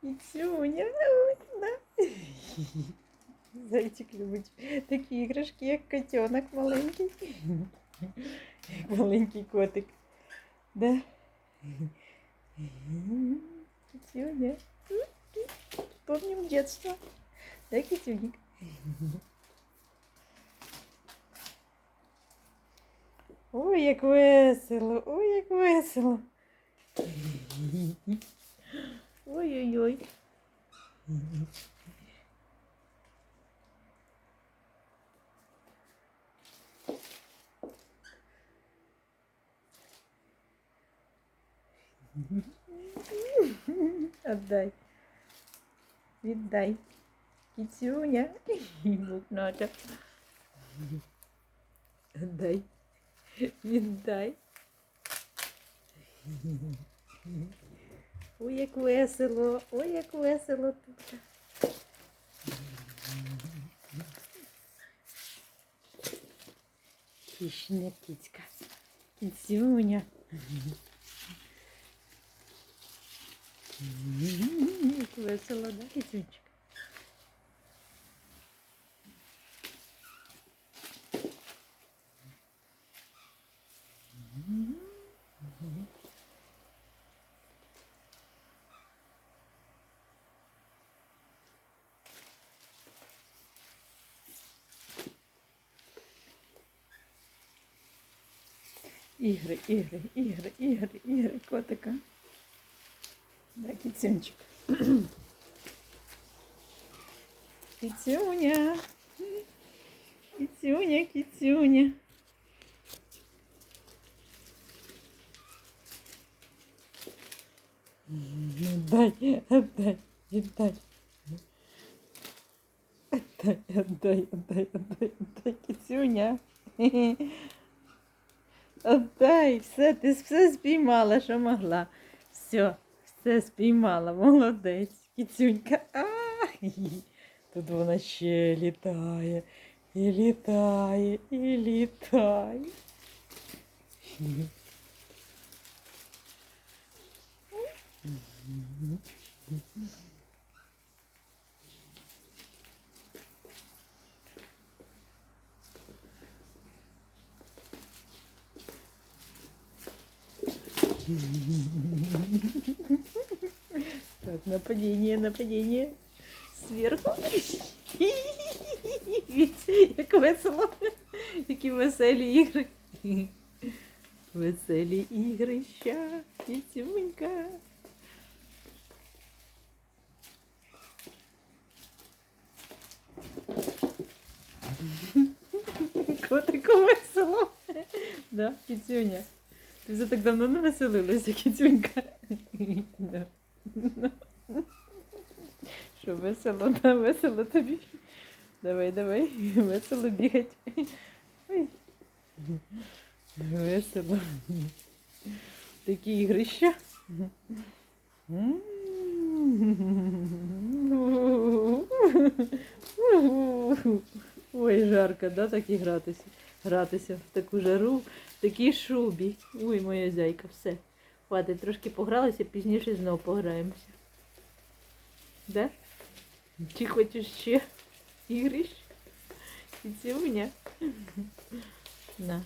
Кіцюня, ой, да. Зайчик любить такі іграшки, як котенок маленький. Як маленький котик. Да? Кіцюня. Помним детство. Да, Китюник? Ой, як весело, ой, як весело. Ой-ой-ой. Отдай. Віддай. Кіцюня. Букнотик. Отдай. Віддай. Ой, як весело, ой, як весело тут. Хищна кицька. Кіцюня. Як весело, да, кіцюнчик? Ігри, ігри, ігри, ігри, ігри, котика. Да, кіцюнчик. Кіцюня. Кіцюня, кіцюня. Отдай, отдай, отдай. Отдай, отдай, отдай, отдай, отдай, кіцюня. Отдай, все, ти все спіймала, що могла. Все, все спіймала, молодець, кіцюнька. Ай, тут вона ще літає, і літає, і літає. Так, нападение, нападение. Сверху. Як весело. Які веселі ігри. Веселі ігрища. Кітюнька. Котику весело. Да, кітюня. Вже так давно не веселилася, кітюнька. Що весело, да, весело тобі. Давай, давай, весело бігать. Ой. Весело. Такі ігрища. Ой, жарко, да, так і гратися. Гратися в таку жару, такій шубі. Ой, моя зяйка, все. Хватить, трошки погралися, пізніше знову пограємося. Да? Чи хочеш ще ігриш? ігрищ? Кіцюня? На.